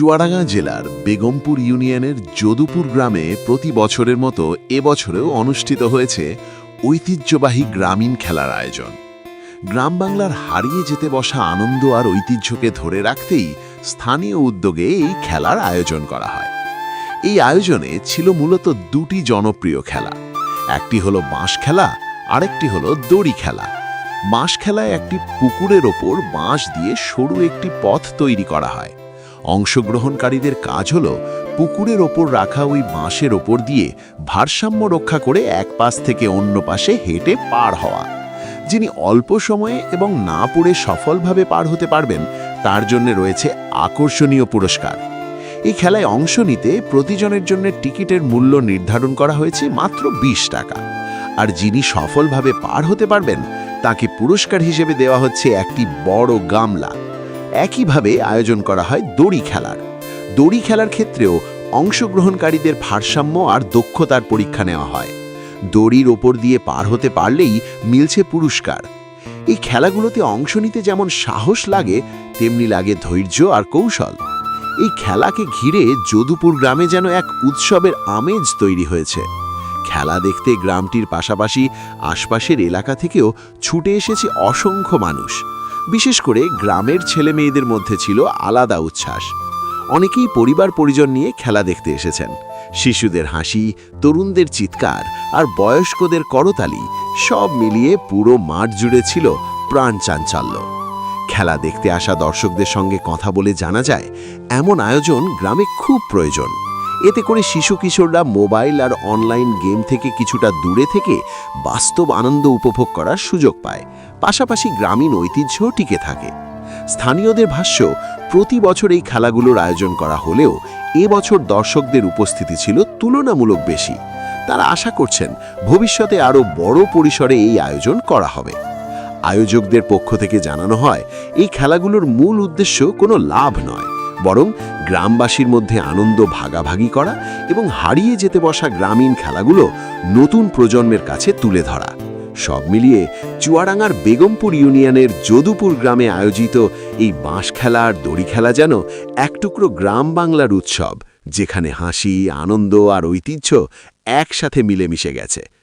চুয়াডাঙ্গা জেলার বেগমপুর ইউনিয়নের যদুপুর গ্রামে প্রতি বছরের মতো এবছরেও অনুষ্ঠিত হয়েছে ঐতিহ্যবাহী গ্রামীণ খেলার আয়োজন। গ্রাম বাংলার হারিয়ে যেতে বসা আনন্দ আর ঐতিহ্যকে ধরে রাখতেই স্থানীয় উদ্যোগে এই খেলার আয়োজন করা হয়। এই আয়োজনে ছিল মূলত দুটি জনপ্রিয় খেলা। একটি হলো বাঁশ খেলা, আরেকটি হলো দড়ি খেলা। বাঁশ খেলায় একটি পুকুরের ওপর বাঁশ দিয়ে সরু একটি পথ তৈরি করা হয়। অংশগ্রহণকারীদের কাজ হল পুকুরের ওপর রাখা ওই বাঁশের ওপর দিয়ে ভারসাম্য রক্ষা করে এক পাশ থেকে অন্য পাশে হেঁটে পার হওয়া। যিনি অল্প সময়ে এবং না পড়ে সফলভাবে পার হতে পারবেন, তার জন্য রয়েছে আকর্ষণীয় পুরস্কার। এই খেলায় অংশ নিতে প্রতিজনের জন্য টিকিটের মূল্য নির্ধারণ করা হয়েছে মাত্র ২০ টাকা। আর যিনি সফলভাবে পার হতে পারবেন, তাকে পুরস্কার হিসেবে দেওয়া হচ্ছে একটি বড় গামলা। একইভাবে আয়োজন করা হয় দড়ি খেলার। দড়ি খেলার ক্ষেত্রেও অংশগ্রহণকারীদের ভারসাম্য আর দক্ষতার পরীক্ষা নেওয়া হয়। দড়ির ওপর দিয়ে পার হতে পারলেই মিলছে পুরস্কার। এই খেলাগুলোতে অংশ নিতে যেমন সাহস লাগে, তেমনি লাগে ধৈর্য আর কৌশল। এই খেলাকে ঘিরে যদুপুর গ্রামে যেন এক উৎসবের আমেজ তৈরি হয়েছে। খেলা দেখতে গ্রামটির পাশাপাশি আশপাশের এলাকা থেকেও ছুটে এসেছে অসংখ্য মানুষ। বিশেষ করে গ্রামের ছেলে মেয়েদের মধ্যে ছিল আলাদা উচ্ছ্বাস। অনেকেই পরিবার পরিজন নিয়ে খেলা দেখতে এসেছেন। শিশুদের হাসি, তরুণদের চিৎকার আর বয়স্কদের করতালি সব মিলিয়ে পুরো মাঠ জুড়ে ছিল প্রাণ চাঞ্চল্য। খেলা দেখতে আসা দর্শকদের সঙ্গে কথা বলে জানা যায়, এমন আয়োজন গ্রামে খুব প্রয়োজন। এতে করে শিশু কিশোররা মোবাইল আর অনলাইন গেম থেকে কিছুটা দূরে থেকে বাস্তব আনন্দ উপভোগ করার সুযোগ পায়। পাশাপাশি গ্রামীণ ঐতিহ্য টিকে থাকে। স্থানীয়দের ভাষ্য, প্রতি বছর এই খেলাগুলোর আয়োজন করা হলেও এবছর দর্শকদের উপস্থিতি ছিল তুলনামূলক বেশি। তারা আশা করছেন, ভবিষ্যতে আরও বড় পরিসরে এই আয়োজন করা হবে। আয়োজকদের পক্ষ থেকে জানানো হয়, এই খেলাগুলোর মূল উদ্দেশ্য কোনো লাভ নয়। বরং গ্রামবাসীর মধ্যে আনন্দ ভাগাভাগি করা এবং হারিয়ে যেতে বসা গ্রামীণ খেলাগুলো নতুন প্রজন্মের কাছে তুলে ধরা। সব মিলিয়ে চুয়াডাঙ্গার বেগমপুর ইউনিয়নের যদুপুর গ্রামে আয়োজিত এই বাঁশ খেলা আর দড়ি খেলা যেন এক টুকরো গ্রাম বাংলার উৎসব, যেখানে হাসি, আনন্দ আর ঐতিহ্য একসাথে মিলেমিশে গেছে।